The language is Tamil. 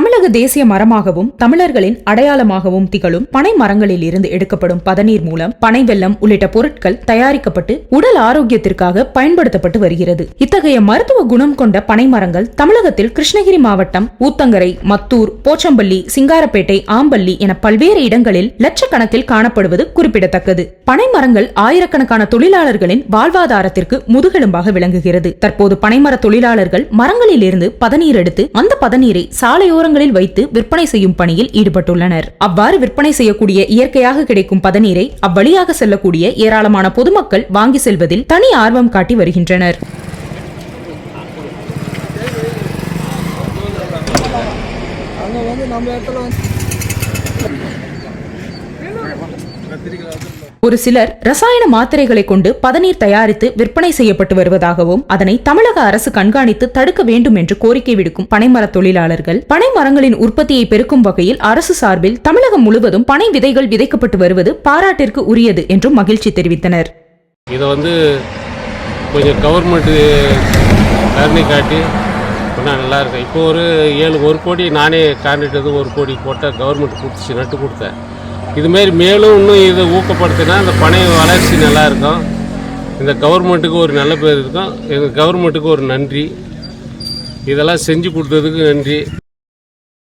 தமிழக தேசிய மரமாகவும் தமிழர்களின் அடையாளமாகவும் திகழும் பனை மரங்களில் இருந்து எடுக்கப்படும் பதநீர் மூலம் பனை வெள்ளம் உள்ளிட்ட பொருட்கள் தயாரிக்கப்பட்டு உடல் ஆரோக்கியத்திற்காக பயன்படுத்தப்பட்டு வருகிறது. இத்தகைய மருத்துவ குணம் கொண்ட பனை மரங்கள் தமிழகத்தில் கிருஷ்ணகிரி மாவட்டம் ஊத்தங்கரை மத்தூர் போச்சம்பள்ளி சிங்காரப்பேட்டை ஆம்பள்ளி என பல்வேறு இடங்களில் லட்சக்கணக்கில் காணப்படுவது குறிப்பிடத்தக்கது. பனை மரங்கள் ஆயிரக்கணக்கான தொழிலாளர்களின் வாழ்வாதாரத்திற்கு முதுகெலும்பாக விளங்குகிறது. தற்போது பனைமர தொழிலாளர்கள் மரங்களில் இருந்து பதநீர் எடுத்து அந்த பதநீரை சாலையோரங்களில் வைத்து விற்பனை செய்யும் பணியில் ஈடுபட்டுள்ளனர். அவ்வாறு விற்பனை செய்யக்கூடிய இயற்கையாக கிடைக்கும் பதநீரை அவ்வழியாக செல்லக்கூடிய ஏராளமான பொதுமக்கள் வாங்கி செல்வதில் தனி ஆர்வம் காட்டி வருகின்றனர். நம்ம இடத்துல வந்து ஒரு சிலர் ரசாயன மாத்திரைகளை கொண்டு பதநீர் தயாரித்து விற்பனை செய்யப்பட்டு வருவதாகவும் அதனை தமிழக அரசு கண்காணித்து தடுக்க வேண்டும் என்று கோரிக்கை விடுக்கும் பனைமர தொழிலாளர்கள் பனை மரங்களின் உற்பத்தியை பெருக்கும் வகையில் அரசு சார்பில் தமிழகம் முழுவதும் பனை விதைகள் விதைக்கப்பட்டு வருவது பாராட்டிற்கு உரியது என்றும் மகிழ்ச்சி தெரிவித்தனர். இதை வந்து கொஞ்சம் கவர்மெண்ட் கருணை காட்டி பண்ணால் நல்லா இருக்கும். இப்போ ஒரு ஏழு ஒரு கோடி நானே காண்டிட்டு ஒரு கோடி போட்டால் கவர்மெண்ட் கொடுத்துச்சு நட்டு கொடுத்தேன். இதுமாரி மேலும் இன்னும் இதை ஊக்கப்படுத்தினா இந்த பனை வளர்ச்சி நல்லா இருக்கும் இந்த கவர்மெண்ட்டுக்கு ஒரு நல்ல பேர் இருக்கும். எங்கள் கவர்மெண்ட்டுக்கு ஒரு நன்றி. இதெல்லாம் செஞ்சு கொடுத்ததுக்கு நன்றி.